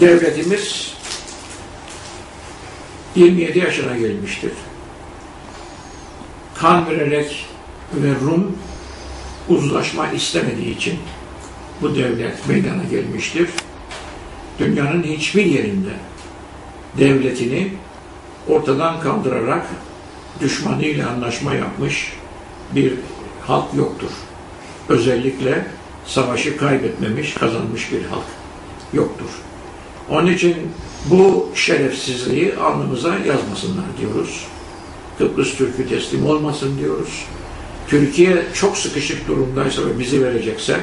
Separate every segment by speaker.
Speaker 1: devletimiz 27 yaşına gelmiştir. Kan vererek ve Rum uzlaşma istemediği için bu devlet meydana gelmiştir. Dünyanın hiçbir yerinde devletini ortadan kaldırarak düşmanıyla anlaşma yapmış bir halk yoktur. Özellikle savaşı kaybetmemiş, kazanmış bir halk yoktur. Onun için bu şerefsizliği alnımıza yazmasınlar diyoruz. Kıbrıs Türk'ü teslim olmasın diyoruz. Türkiye çok sıkışık durumdaysa ve bizi verecekse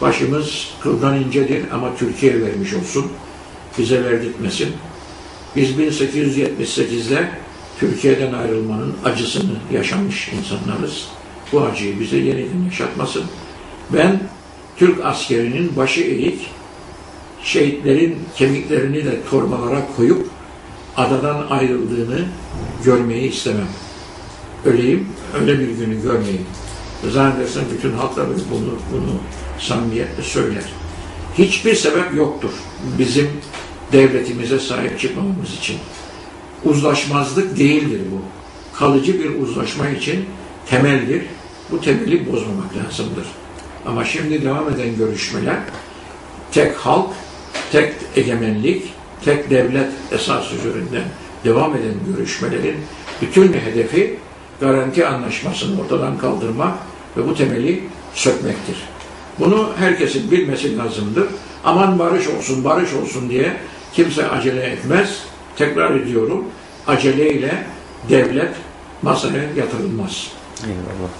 Speaker 1: başımız kıldan incedir ama Türkiye vermiş olsun. Bize verdirtmesin. Biz 1878'de Türkiye'den ayrılmanın acısını yaşamış insanlarız. Bu acıyı bize yeniden yaşatmasın. Ben Türk askerinin başı eğik, şehitlerin kemiklerini de torbalara koyup adadan ayrıldığını görmeyi istemem. Öleyim, öyle bir günü görmeyeyim. Zannedersem bütün halklar bunu, bunu samimiyetle söyler. Hiçbir sebep yoktur bizim devletimize sahip çıkmamamız için. Uzlaşmazlık değildir bu. Kalıcı bir uzlaşma için temeldir. Bu temeli bozmamak lazımdır. Ama şimdi devam eden görüşmeler tek halk, tek egemenlik, tek devlet esas üzerinden devam eden görüşmelerin bütün hedefi garanti anlaşmasını ortadan kaldırmak ve bu temeli sökmektir. Bunu herkesin bilmesi lazımdır. Aman barış olsun, barış olsun diye kimse acele etmez. Tekrar ediyorum, aceleyle devlet masaya yatırılmaz.
Speaker 2: Eyvallah.